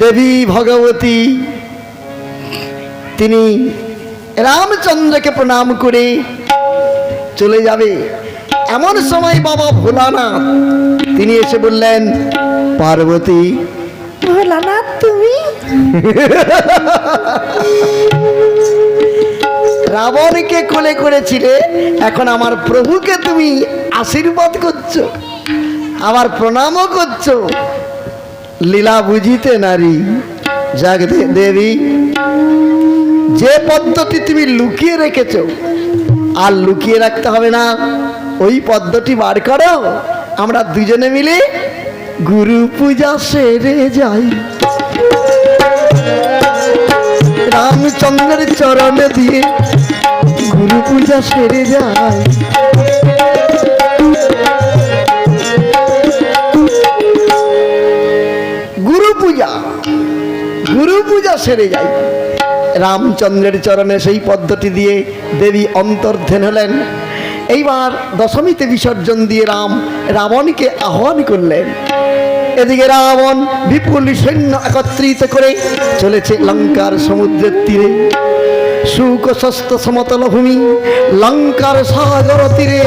দেবী ভগবতী। তিনি রামচন্দ্রকে প্রণাম করে চলে যাবে। এমন সময় বাবা ভোলানাথ তিনি এসে বললেন পার্বতী ভোলানাথ তুমি? রাবণকে কোলে করেছিলে এখন আমার প্রভুকে তুমি আশীর্বাদ করছ আমার প্রণামও করছ। লীলা বুঝিতে নারী যাক দেবী। যে পদ্ধতি তুমি লুকিয়ে রেখেছ, আর লুকিয়ে রাখতে হবে না। ওই পদ্ধতি বার করো। আমরা দুজনে মিলে গুরু পূজা সেরে যাই। রামচন্দ্রের চরণে দিয়ে গুরু পূজা সেরে যায় পূজা সেরে যায়। রামচন্দ্রের চরণে সেই পদ্ধতি দিয়ে দেবী অন্তর্ধান হলেন। এইবার দশমীতে বিসর্জন দিয়ে রাম রাবণকে আহ্বান করলেন। এদিকে রাবণ বিপুল সৈন্য একত্রিত করে চলেছে লঙ্কার সমুদ্রের তীরে। সুখ সস্ত সমতল ভূমি লঙ্কার সাগর তীরে।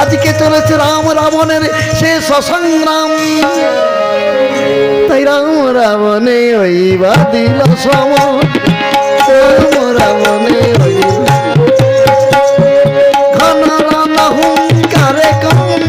আজকে চলেছে রাম রাবণের শেষ সংগ্রাম। তাই রাম রাবণে ওই বাদিল সম রাম রাবণে ওই ঘন রণ হুঙ্কারে কম্পিত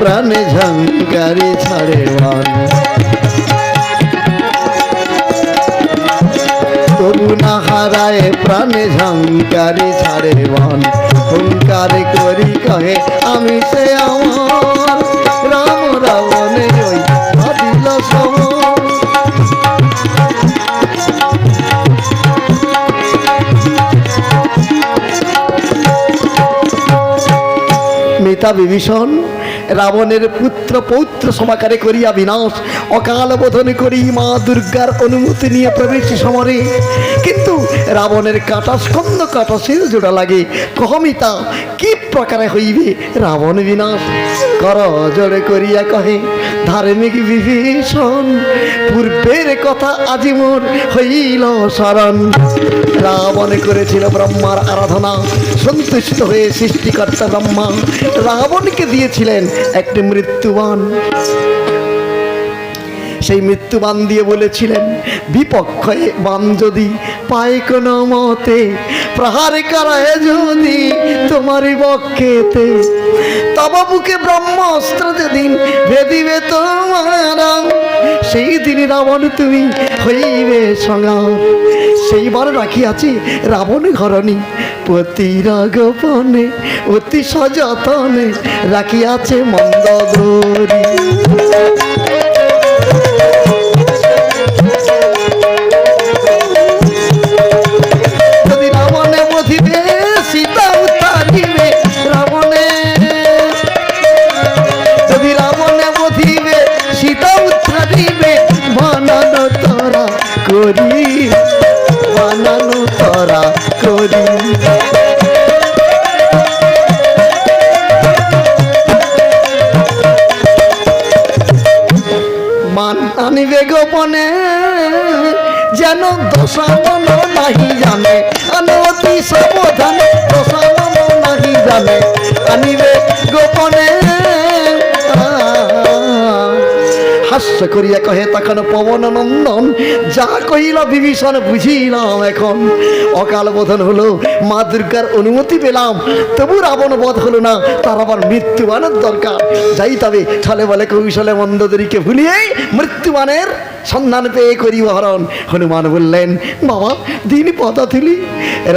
প্রাণে ঝঙ্কারি ছাড়ে মন। তবু না হারায় প্রাণে ঝঙ্কারি ছাড়ে মন। হুঙ্কার করি কহে, আমি সে আমার। রাম রাবণে ওই ভাবিল মিতা বিভীষণ রাবণের পুত্র পৌত্র সমাকারে করিয়া বিনাশ। অকাল বোধন করি মা দুর্গার অনুমতি নিয়ে প্রবেশ সমরে। কিন্তু রাবণের কাটা স্কন্দ কাটা শির জোড়া লাগে। কহমিতা, কি প্রকারে হইবে রাবণ বিনাশ? কর জোরে করিয়া কহে, ধার্মিক বিভীষণ, পূর্বের কথা আজি মোর হইল স্মরণ। রাবণ করেছিল ব্রহ্মার আরাধনা। সন্তুষ্ট হয়ে সৃষ্টিকর্তা ব্রহ্মা রাবণকে দিয়েছিলেন। একটি মৃত্যুবান। সেই মৃত্যুবান দিয়ে বলেছিলেন, বিপক্ষে বান যদি পায় কোনো মতে, প্রহার করায় যদি তোমার বক্ষেতে। তব বুকে ব্রহ্মাস্ত্র যেদিন ভেদিবে তোমার সেই দিন রাবণ তুমি হইবে সঙ্গার সেইবার রাখিয়াছি রাবণ ঘরণী। পতিরা গোপনে অতি সযতনে রাখিয়াছে মন্দগরি যদি দশামন নাহি জানে অনবতি সাবধানে দশামন নাহি জানে, আনিবে গোপনে। হাস্য করিয়া কহে তখন পবন নন্দন, যা কহিল বিভীষণ বুঝিলাম এখন। অকাল বোধন হলো, মা দুর্গার অনুমতি পেলাম, তবু রাবণ বধ হলো না, তার আবার মৃত্যুবানের দরকার। যাই তবে ছলে বলে কৌশলে মন্দদরীকে ভুলিয়ে মৃত্যুবানের সন্ধান পেয়ে করিব হরণ। হনুমান বললেন, বাবা, দিন পদধুলি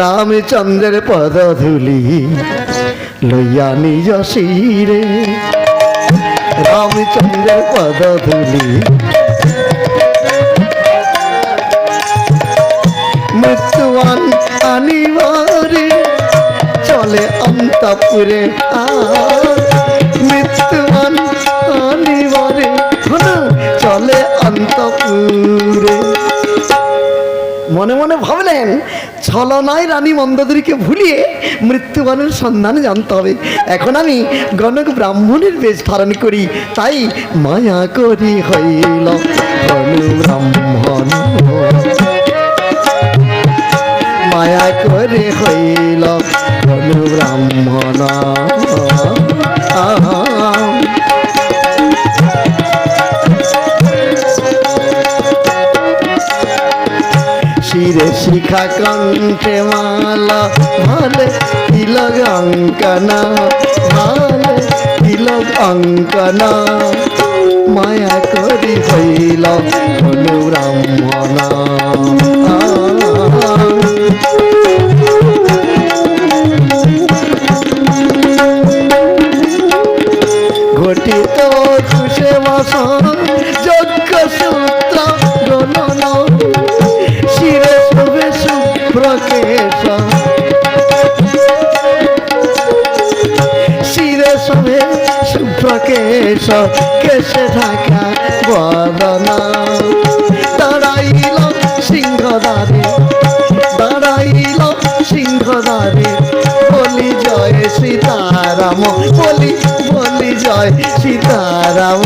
রামচন্দ্রের পদধুলি লইয়া নিজ শিরে। রামচন্দ্রের পদধুলি মৃত্যুবান আনিবারে চলে অন্তপুরে আর মৃত্যুবান আনিবারে চলে অন্তপুরে মনে মনে ভাবলেন, ছলনায় রানী মন্দোদরীকে ভুলিয়ে মৃত্যুবানের সন্ধান জানতে হবে। এখন আমি গণক ব্রাহ্মণের বেশ ধারণ করি, তাই মায়া করি হইল ব্রাহ্মণ। মায়া করে হইল ব্রাহ্মণ। শিরে শিখা কণ্ঠে মালা ভালে তিলক অঙ্কনা ভালে তিলক অঙ্কনা। মায়া করি হইল হনু ব্রাহ্মণা কেশে ঢাকা বদনা। দাঁড়াইল সিংহদারে দাঁড়াইল সিংহদারে। বলি জয় সীতারাম, বলি বলি জয় সীতারাম।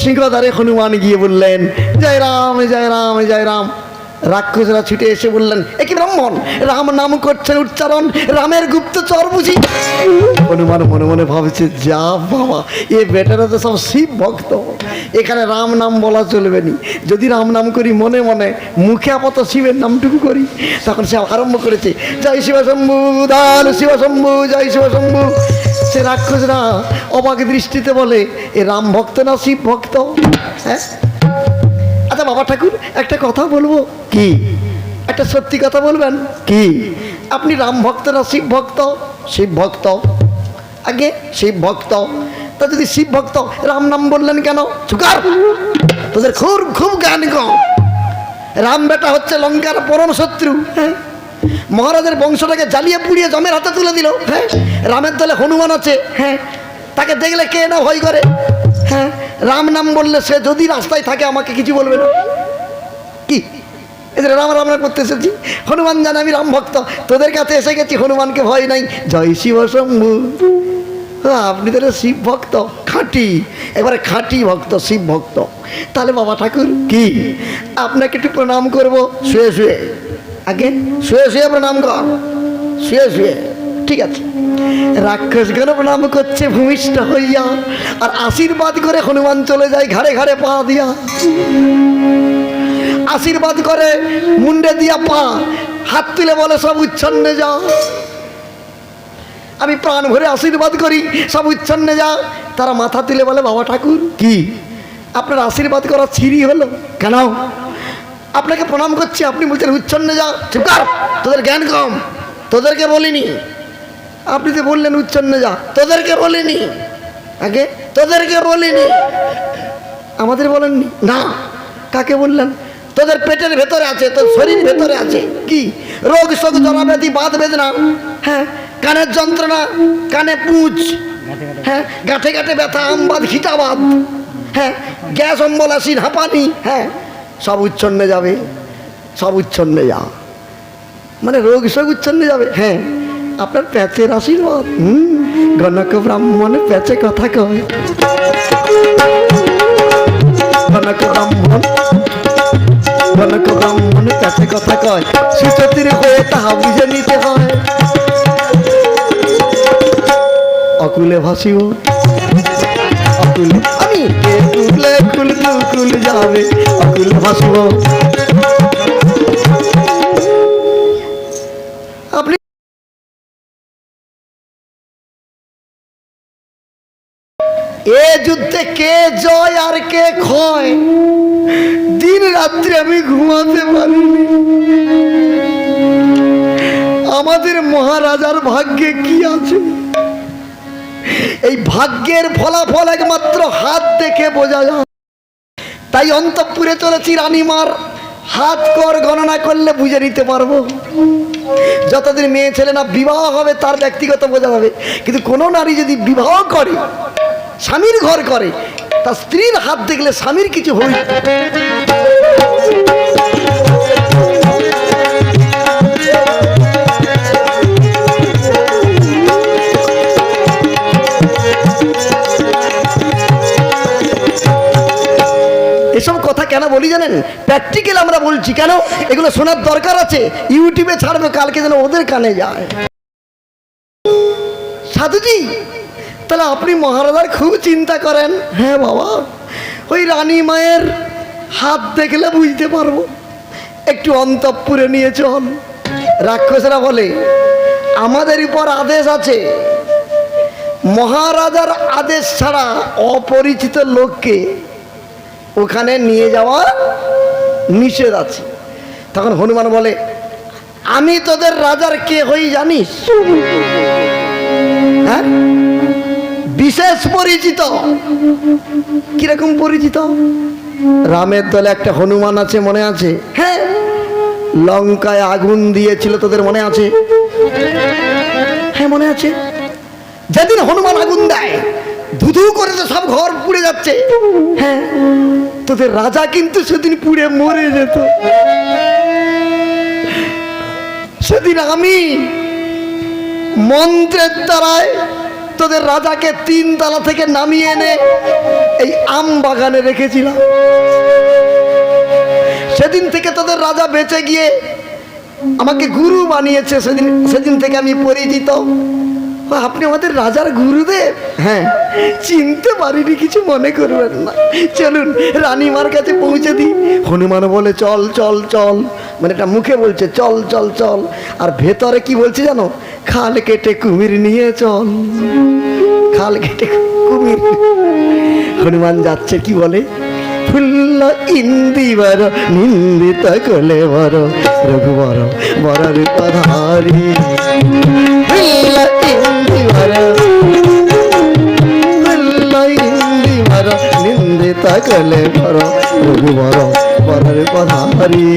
সিংহদারে হনুমান গিয়ে বললেন জয় রাম জয় রাম জয় রাম রাক্ষসরা ছুটে এসে বললেন একই ব্রাহ্মণ? রাম নাম করছেন উচ্চারণ, রামের গুপ্তচর বুঝি? হনুমান মনে মনে ভাবছে, যা বাবা, এ বেটারা তো সব শিব ভক্ত। এখানে রাম নাম বলা চলবে নি। যদি রাম নাম করি মনে মনে, মুখে আপাতত শিবের নামটুকু করি। তখন সে আরম্ভ করেছে, জয় শিবশম্ভু দাল শিবশম্ভু জয় শিবশম্ভু সে রাক্ষসরা অবাক দৃষ্টিতে বলে, এ রাম ভক্ত না শিব ভক্ত? হ্যাঁ? বাবা ঠাকুর একটা কথা বলব? কি? একটা সত্যি কথা বলবেন? কি? আপনি রাম ভক্ত না শিব ভক্ত? শিব ভক্ত। আগে শিব ভক্ত। তা যদি শিব ভক্ত রাম নাম বললেন কেন? চুকার। তোদের খুব খুব গান কম রাম বেটা হচ্ছে লঙ্কার পরম শত্রু হ্যাঁ? মহারাজের বংশটাকে জ্বালিয়ে পুড়িয়ে জমের হাতে তুলে দিল হ্যাঁ? রামের দলে হনুমান আছে হ্যাঁ? তাকে দেখলে কে না ভয় করে? হ্যাঁ রাম নাম বললে সে যদি রাস্তায় থাকে আমাকে কিছু বলবে না। কি? এদের রাম রাম করতে এসেছি। হনুমান জানে আমি রাম ভক্ত। তোদের কাছে এসে গেছি হনুমানকে ভয় নাই। জয় শিব শম্ভু। হ্যাঁ, আপনি তাহলে শিব ভক্ত খাঁটি। এবারে খাঁটি ভক্ত শিব ভক্ত। তাহলে বাবা ঠাকুর কি? আপনাকে একটু প্রণাম করব। শুয়ে শুয়ে। আগে? শুয়ে শুয়ে প্রণাম কর। শুয়ে শুয়ে। ঠিক আছে। রাক্ষসগণ প্রণাম করছে, ভূমিষ্ঠ হইয়া, আর আশীর্বাদ করে হনুমান চলে যায় ঘাড়ে ঘাড়ে পা দিয়া। আশীর্বাদ করে মুন্ডে দিয়া পা, হাত তুলে বলে, সব উচ্ছন্নে যাও আমি প্রাণ ভরে আশীর্বাদ করি, সব উচ্ছন্নে যা। তারা মাথা তুলে বলে, বাবা ঠাকুর, কি? আপনার আশীর্বাদ করা ছিরি হলো? কেন? আপনাকে প্রণাম করছি, আপনি বলছেন উচ্ছন্নে যা। চুপ তোদের জ্ঞান কম, তোদেরকে বলিনি। আপনি তো বললেন উচ্ছন্নে যা, তোদেরকে বলিনি। আগে তোদেরকে বলিনি। আমাদের বলেননি? না। কাকে বললেন? তোদের পেটের ভেতরে আছে, তোর শরীর ভেতরে আছে। কি? রোগ শোক জরাব্যাধি বাদ বেদনা? হ্যাঁ? কানের যন্ত্রণা, কানে পুঁজ? হ্যাঁ? গাঁঠে গাঁঠে ব্যথা আমবাদ খিটাবাদ হ্যাঁ? গ্যাস অম্বলাসীন হাঁপানি? হ্যাঁ? সব উচ্ছন্নে যাবে। সব উচ্ছন্নে যা। মানে রোগ শোক উচ্ছন্নে যাবে? হ্যাঁ? আপনার প্যাচের আশীর্বাদ। হুম গণক ব্রাহ্মণে প্যাচে কথা কয়। গণক ব্রাহ্মণ গণক ব্রাহ্মণ কাছে কথা কয়। সুচতির হয়ে তাহা বুঝে নিতে হয়। অকুলে ভাসিব অকুলে আমি কুল কুল কুল যাবে। অকুলে ভাসিব এ যুদ্ধে কে জয় আর কে ক্ষয়? দিন রাত্রি আমি ঘুমাতে পারিনি। আমাদের মহারাজার ভাগ্যে কি আছে? এই ভাগ্যের ফলাফল একমাত্র হাত দেখে বোঝা যায়। তাই অন্তপুরে চলেছি রানীমার। হাত কর গণনা করলে বুঝে নিতে পারব। যতদিন মেয়ে ছেলে না, বিবাহ হবে, তার ব্যক্তিগত বোঝা যাবে। কিন্তু কোনো নারী যদি বিবাহ করে স্বামীর ঘর করে। তার স্ত্রীর হাত দেখলে স্বামীর কিছু হই? এসব কথা কেন বলি জানেন? প্র্যাকটিক্যাল আমরা বলছি। কেন? এগুলো শোনার দরকার আছে। ইউটিউবে ছাড়বে, কালকে যেন ওদের কানে যায়। সাধুজি তাহলে আপনি মহারাজার খুব চিন্তা করেন। হ্যাঁ বাবা, ওই রানী মায়ের হাত দেখলে বুঝতে পারব। একটু অন্তঃপুরে নিয়ে চল। রাক্ষসরা বলে, আমাদের উপর আদেশ আছে। মহারাজার আদেশ ছাড়া অপরিচিত লোককে ওখানে নিয়ে যাওয়া নিষেধ আছে। তখন হনুমান বলে, আমি তোদের রাজার কে হই জানিস? হ্যাঁ? বিশেষ পরিচিত। কীরকম পরিচিত? রামের দলে একটা হনুমান আছে মনে আছে? হ্যাঁ। লঙ্কায় আগুন দিয়েছিল তোদের মনে আছে? হ্যাঁ মনে আছে। যেদিন হনুমান আগুন দেয় ধুধু করে তো সব ঘর পুড়ে যাচ্ছে। হ্যাঁ তোদের রাজা কিন্তু সেদিন পুড়ে মরে যেত। সেদিন আমি মন্ত্রের দ্বারায় তোদের রাজাকে তিন তলা থেকে নামিয়ে এনে এই আম বাগানে রেখেছিলাম। সেদিন থেকে তোদের রাজা বেঁচে গিয়ে আমাকে গুরু বানিয়েছে। সেদিন সেদিন থেকে আমি পরিচিত। আপনি আমাদের রাজার গুরুদেব? হ্যাঁ। চিনতে পারিনি, কিছু মনে করবেন না। চলুন, রানীমার কাছে পৌঁছে দিই। হনুমান বলে, চল চল চল। মানে এটা মুখে বলছে, চল চল চল। আর ভেতরে কি বলছে জানো? খাল কেটে কুমির নিয়ে চল। খাল কেটে কুমির। হনুমান যাচ্ছে কি বলে? ফুল্ল ইন্দিবর নিন্দিত কলে বর, রঘুবর বরার পধারি। ফুল্ল ইন্দিবর ফুল্ল ইন্দিবর নিন্দিত কলে বর, রঘুবর বরার পধারি।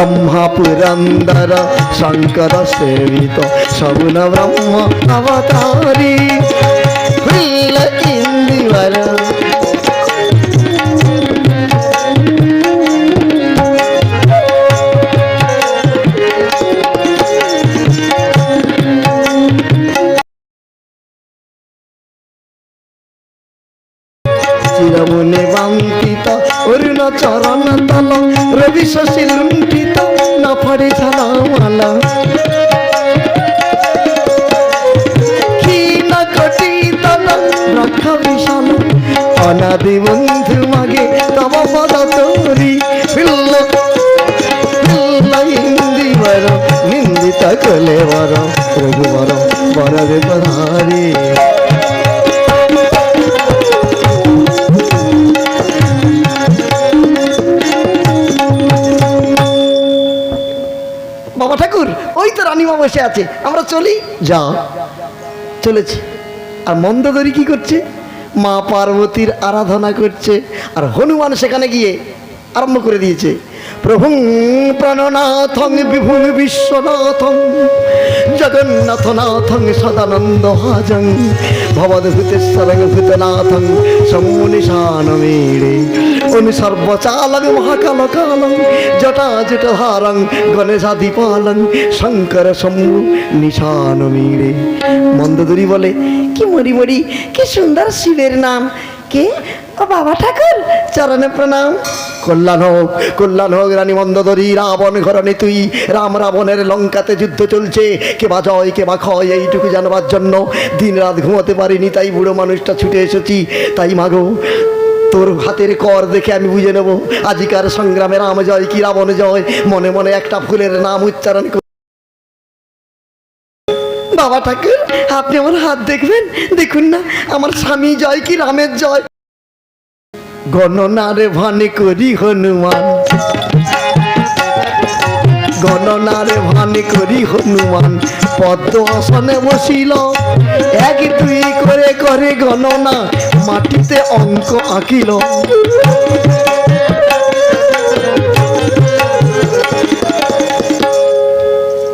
ব্রহ্মা পুরন্দর শঙ্কর সেবিত সগুণ ব্রহ্ম অবতারি ফুল্ল ইন্দিবর চিরমুনি লুণ্ঠিত অরুণ চরণ তল, রবি শশী লুণ্ঠিত নফরে ঝালামালা অনাদি বন্ধু মাগে তব পদ তোরি। পিল্ল পিল্ল হিন্দি বর, নিন্দিত কলে বর রঘুবর বর রে রানীমা বসে আছে। আমরা চলি? যা চলেছি। আর মন্দদরি কি করছে? মা পার্বতীর আরাধনা করছে। আর হনুমান সেখানে গিয়ে আরম্ভ করে দিয়েছে। প্রভুং প্রাণনাথং বিভুং বিশ্বনাথং, জগন্নাথনাথং সদানন্দ হাজং ভবদ্ভূতেশ্বরং ভূতনাথং সম্মুনিশানমেড়ে অনু সর্বচালং মহাকালকালং জটা জটহারং গণেশাধিপালং শঙ্কর সম্মু নিশানমীড়ে মন্দদরি বলে, কি মরি মরি, কি সুন্দর শিবের নাম, কে? ও বাবা ঠাকুর চরণে প্রণাম কল্যাণ হোক কল্যাণ হোক, রানী মন্দদরি, রাবণ ঘরণে তুই, রাম রাবণের লঙ্কাতে যুদ্ধ চলছে। কে বা জয়, কে বা ক্ষয়, এইটুকু জানবার জন্য দিন রাত ঘুমোতে পারিনি, তাই বুড়ো মানুষটা ছুটে এসেছি। তাই মাগো তোর হাতের কর দেখে আমি বুঝে নেব। আজিকার সংগ্রামে রাম জয় কি রাবণ জয়? মনে মনে একটা ফুলের নাম উচ্চারণ কর। বাবা ঠাকুর, আপনি আমার হাত দেখবেন? দেখুন না, আমার স্বামী জয় কি রামের জয়? গণনারে ভানে করি হনুমান। গণনারে ভানে করি হনুমান। পদ্ম আসনে বসিল। এক দুই করে করে গণনা মাটিতে অঙ্ক আঁকিল।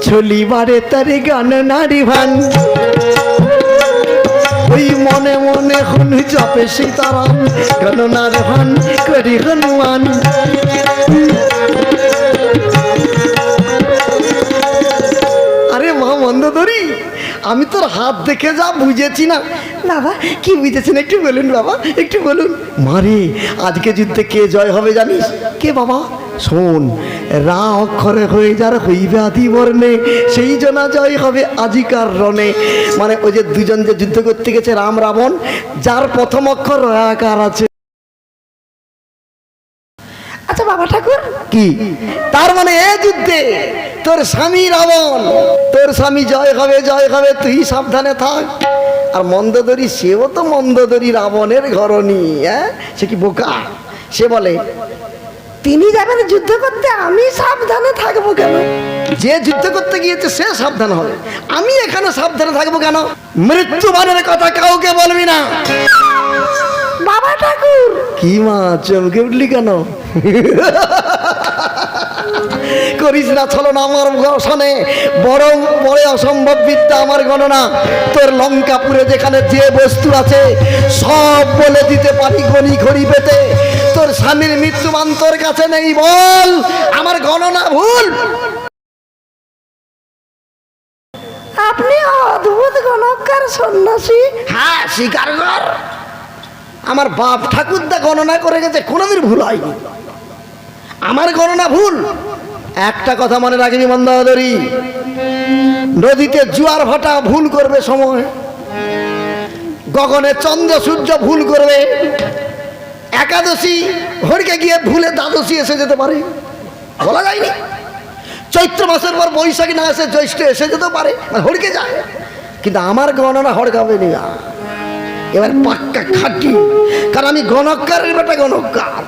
ছলিবারে তারে গান নারী ভান ওই মনে মনে হনু জপে সীতারাম গণনার ভান করি হনুমান। আরে মা মন্দদরি আমি তোর হাত দেখে যা বুঝেছি না। বাবা কি বুঝেছেন একটু বলুন বাবা একটু বলুন। মারে আজকে যুদ্ধে কে জয় হবে জানিস? কে বাবা? শোন রা অক্ষরে হয়ে যার হইবে আদি বর্ণে সেই জনা জয় হবে আজিকার রণে। মানে ওই যে দুজন যে যুদ্ধ করতে গেছে রাম রাবণ যার প্রথম অক্ষর রয়াকার আছে। আচ্ছা বাবা ঠাকুর। কি? তার মানে এ যুদ্ধে তোর স্বামী রাবণ তোর স্বামী জয় হবে জয় হবে তুই সাবধানে থাক। আর মন্দদরি সেও তো মন্দদরি রাবণের ঘরণী হ্যাঁ? সে কি বোকা? সে বলে তিনি যাবেন যুদ্ধ করতে আমি সাবধানে থাকব কেন? যে যুদ্ধ করতে গিয়েছে সে সাবধান হবে। আমি এখানে সাবধানে থাকব কেন? মৃত্যুবানের কথা কাউকে বলবি না। বাবা ঠাকুর! কি মা চমকে উঠলি কেন? করিস না ছলো না আমার শোনে বরং বড় অসম্ভব বিদ্যা আমার গণনা। তোর লঙ্কাপুরে যেখানে যে বস্তু আছে সব বলে দিতে পারি গণি ঘড়ি পেতে। তোর স্বামীর মৃত্যুমান তোর কাছে নেই বল। আমার গণনা ভুল। আপনি অদ্ভুত গণকার সন্ন্যাসী। হ্যাঁ স্বীকার কর। আমার বাপ ঠাকুরদা গণনা করে গেছে কোনোদিন ভুল হয়নি। আমার গণনা ভুল। একটা কথা মনে রাখিনি মন্দাদরি। নদীতে জোয়ার ভাটা ভুল করবে সময়। গগনে চন্দ্র সূর্য ভুল করবে। একাদশী, হরিকে গিয়ে ভুলে দ্বাদশী এসে যেতে পারে। বলা যায়নি। চৈত্র মাসের পর বৈশাখী না এসে জ্যৈষ্ঠ এসে যেতে পারে হরিকে যায়। কিন্তু আমার গণনা হড়কাবে না এবার পাক্কা খাটি। কারণ আমি গণকারের বেটা গণকার।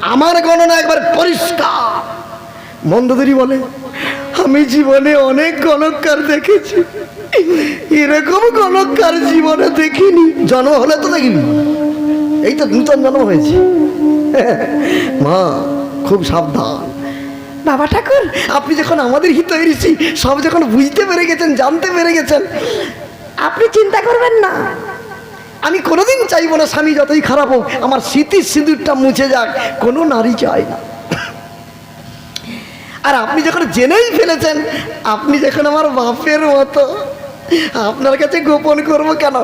আমার গণনা একবার পরিষ্কার। মন্দদেরি বলে, আমি জীবনে অনেক গণকার দেখেছি। এরকম গণকার জীবনে দেখিনি। জন্ম হলে তো দেখিনি। এই তো নূতন জন্ম হয়েছে। মা খুব সাবধান। বাবা ঠাকুর। আপনি যখন আমাদের হিত হয়েছি সব যখন বুঝতে পেরে গেছেন জানতে পেরে গেছেন আপনি চিন্তা করবেন না। আমি কোনোদিন চাইব না স্বামী যতই খারাপ হোক আমার স্মৃতির সিঁদুরটা মুছে যাক কোনো নারী চায় না। আর আপনি যখন জেনেই ফেলেছেন আপনি যখন আমার বাপের মতো আপনার কাছে গোপন করব কেন?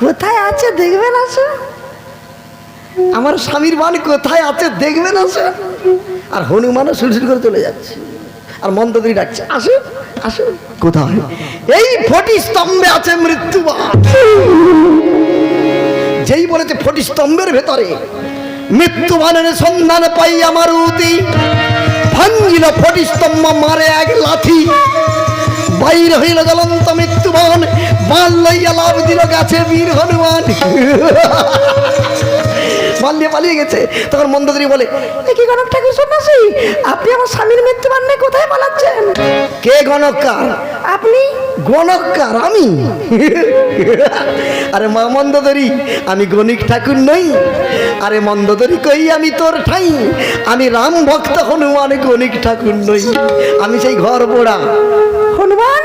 কোথায় আছে দেখবেন আসো। আমার স্বামীর মান কোথায় আছে দেখবেন আসুন আর হনুমানও সুলসুল করে চলে যাচ্ছে। আর মন্দদিনী ডাকছে আসুন আসুন কোথায়? এই ফটি স্তম্ভে আছে মৃত্যুবান যেই বলেছে ফটিস্তম্ভের ভেতরে মৃত্যুবানের সন্ধান পাই আমার উতি। ভাঙ্গিল ফটিস্তম্ভ মারে এক লাথি বাইর হইল জ্বলন্ত মৃত্যুবান বান লইয়া লাভ দিল গাছে বীর হনুমান। মাল নিয়ে পালিয়ে গেছে। তখন মন্দোদরি বলে এ কি গণক ঠাকুর সন্ন্যাসী? আপনি আমার স্বামীর মৃত্যু বান্নে কোথায় পালাচ্ছেন? কে গণকার আপনি। গণকার আমি? আরে মা মন্দোদরি আমি গণিক ঠাকুর নই। আরে মন্দোদরি কই আমি তোর ঠাই? আমি রাম ভক্ত হনুমান গণিক ঠাকুর নই। আমি সেই ঘর পোড়া হনুমান?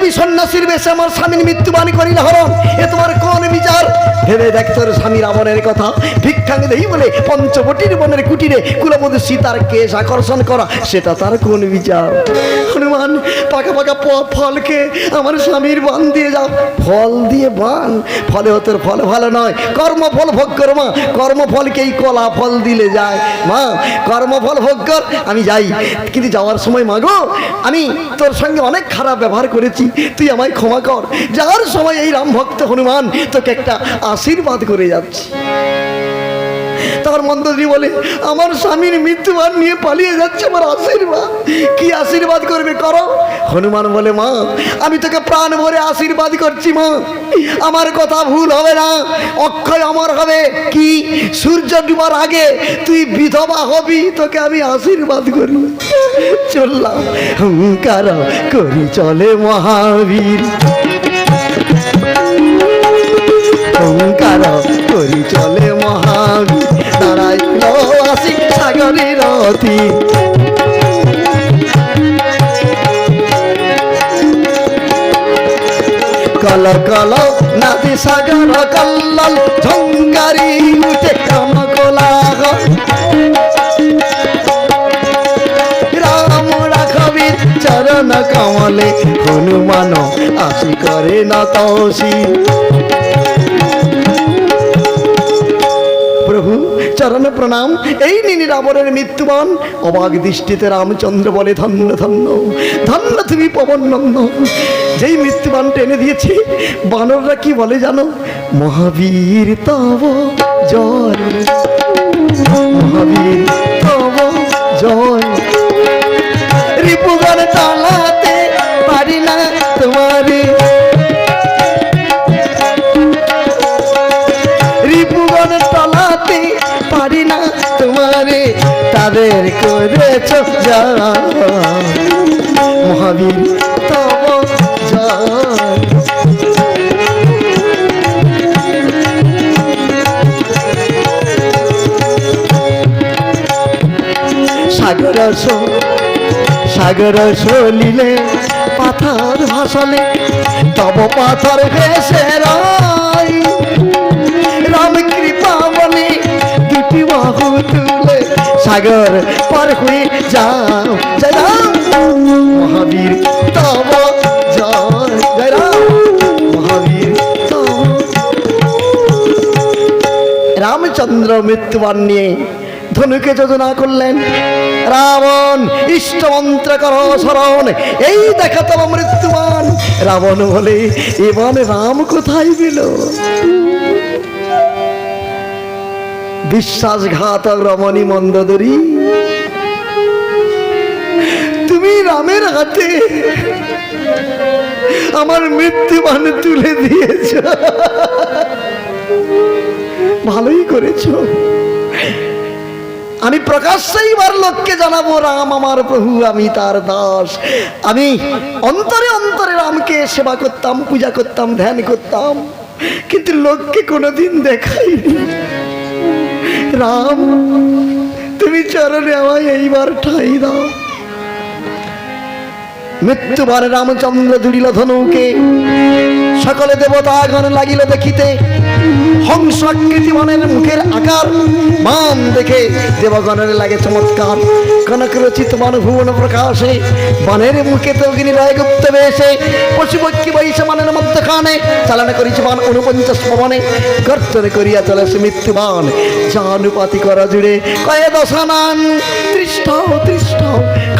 তুমি সন্ন্যাসীর বেশে আমার স্বামীর মৃত্যুবাণী করিলে হরণ। এ তোমার কোন বিচার? ভেবে দেখ তোর স্বামী রাবণের কথা। ভিক্ষাঙ্গ দেই বলে পঞ্চবটির বনের কুটিরে কুলবধূ সীতার কেশ আকর্ষণ করা। সেটা তার কোন বিচার? হনুমান, পাকা পাকা ফলকে আমার স্বামীর বান দিয়ে যাও। ফল দিয়ে বান? ফলে তোর ফল ভালো নয়। কর্মফল ভোগ কর মা, কর্মফলকেই কলা ফল দিলে যায়। মা, কর্মফল ভোগ কর আমি যাই। কিন্তু যাওয়ার সময় মাগো আমি তোর সঙ্গে অনেক খারাপ ব্যবহার করেছি। তুই আমায় ক্ষমা কর। যার সময় এই রাম ভক্ত হনুমান তোকে একটা আশীর্বাদ করে যাচ্ছি। তখন মন্দরী বলে, আমার স্বামীর মৃত্যুবান নিয়ে পালিয়ে যাচ্ছে আমার আশীর্বাদ। কি আশীর্বাদ করবে করো? হনুমান বলে, মা, আমি তোকে প্রাণ ভরে আশীর্বাদ করছি, মা। আমার কথা ভুল হবে না, অক্ষয় অমর হবে। কি? সূর্য ডুবার আগে তুই বিধবা হবি, তোকে আমি আশীর্বাদ করি চললাম। হুঙ্কার করি চলে মহাবীর। ওঙ্কার করি চলে মহাবীর। দাঁড়াইল আসি সাগরের অতি। কল কল নদী সাগর কল্লল ঝঙ্কারি উঠে কম কোলাহ রাম রাখবি চরণ কমলে হনুমান আসি করে না তসী চরণ প্রণাম। এই নিনি রাবণের মৃত্যুবান। অবাক দৃষ্টিতে রামচন্দ্র বলে, ধন্য ধন্য ধন্য তুমি পবন নন্দ। যেই মৃত্যুবান টেনে দিয়েছে, বানররা কি বলে জানো? মহাবীর তব জয় সাগর সো- পাথর ভাসলে, তব পাথর ভেসে রয়। রাম কৃপা বলে দুটি বাহু তুলে সাগর পার হয়ে যাও রাম। মহাবীর তব রামচন্দ্র মৃত্যুবান নিয়ে ধনুকে যোজনা করলেন। রাবণ ইষ্টমন্ত্র কর স্মরণ এই দেখা তোমার মৃত্যুবান রাবণ বলে, এবার রাম কোথায় পেল? বিশ্বাসঘাতক রমণী মন্দদরি। রামের হাতে আমার মৃত্যুবান তুলে দিয়েছ। ভালোই করেছ। আমি প্রকাশ্যেই এবার লোককে জানাব, রাম আমার প্রভু, আমি তার দাস। আমি অন্তরে অন্তরে রামকে সেবা করতাম, পূজা করতাম, ধ্যান করতাম, কিন্তু লোককে কোনোদিন দেখাইনি। রাম, তুমি চরণে আমায় এইবার ঠাই দাও। মৃত্যুবার রামচন্দ্র জুড়িল ধনুকে সকলে দেবতাগণ লাগিল দেখিতে। হংস আকৃতি মনের মুখের আকার মান দেখে দেবগণের লাগে চমৎকার। কনক রচিত মান ভুবন প্রকাশে, বনের মুখে তো অগ্নি রায় গুপ্ত বেশে, পশুপক্ষী বৈশে মানের মধ্যখানে চালনা করিছে বান অনুপঞ্চাশ পবনে গর্জনে করিয়া চলে সে মৃত্যুবান জানুপাতি করা জুড়ে। কয়ে দশানান, তৃষ্ঠ তৃষ্ঠ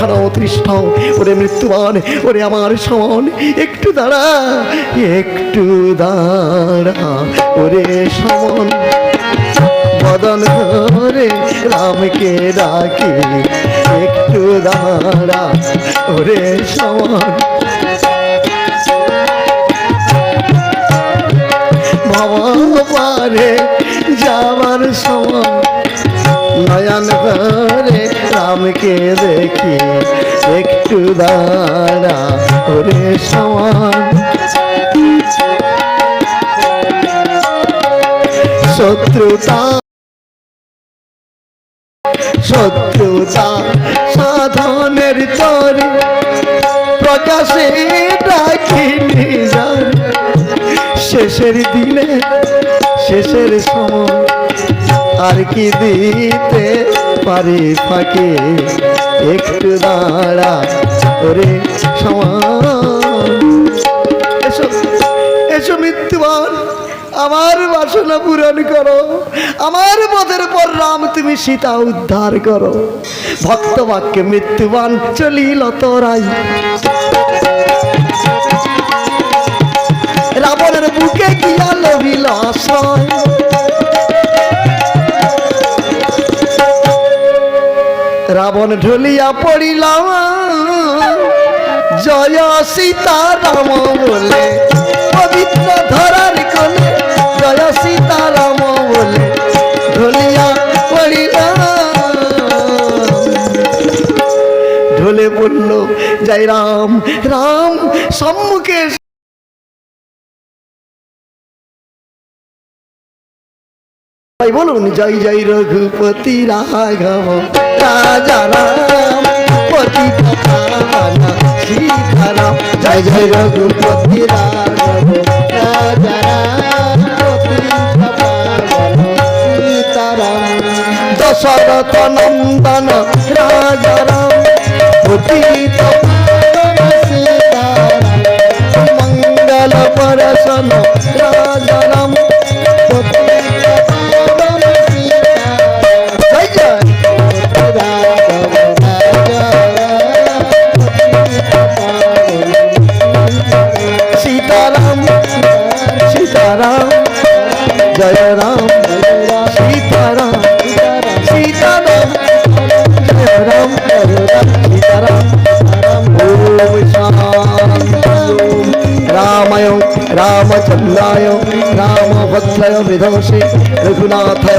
খানো অতিষ্ঠ ওরে মৃত্যুবান, ওরে আমার সমান। একটু দাঁড়া একটু দাঁড়া, ওরে সমান। বদন ধরে রামকে ডাকে, একটু দাঁড়া, ওরে সমান। রামকে দেখি একটু দাঁড়া। ওরে সমান শত্রুতা। শত্রুতা সাধনের তরে প্রকাশে ডাকি নিজার শেষের দিনে, শেষের সময় আর কি দিতে পারি ফাঁকে, একটু দাঁড়া, ওরে এসো এসো মৃত্যুবান আমার বাসনা পূরণ করো, আমার পথের পর রাম তুমি সীতা উদ্ধার করো। ভক্ত বাক্যে মৃত্যুবান চলিল তোরাই। রাবণের বুকে গিয়া লভিল আশ্রয়। রাবণ ঢলিয়া পড়িল জয় সীতারাম বলে, পবিত্র ধরার কোলে, জয় সীতারাম বলে ঢলিয়া পড়িল ঢলে পড়ল জয় রাম রাম, সম্মুখে ভাই বলুন, জয় জয় রঘুপতি রাঘব। রাজা রাম, পতি সীতারাম। জয় জয় রঘুপতি রাঘব সীতারাম। দশরথ নন্দন, রাজা রাম, পতি মঙ্গল পরশন, রাজা রাম, পতি রামচন্দ্রায় রামভদ্রায় বিধংসে রঘুনাথায়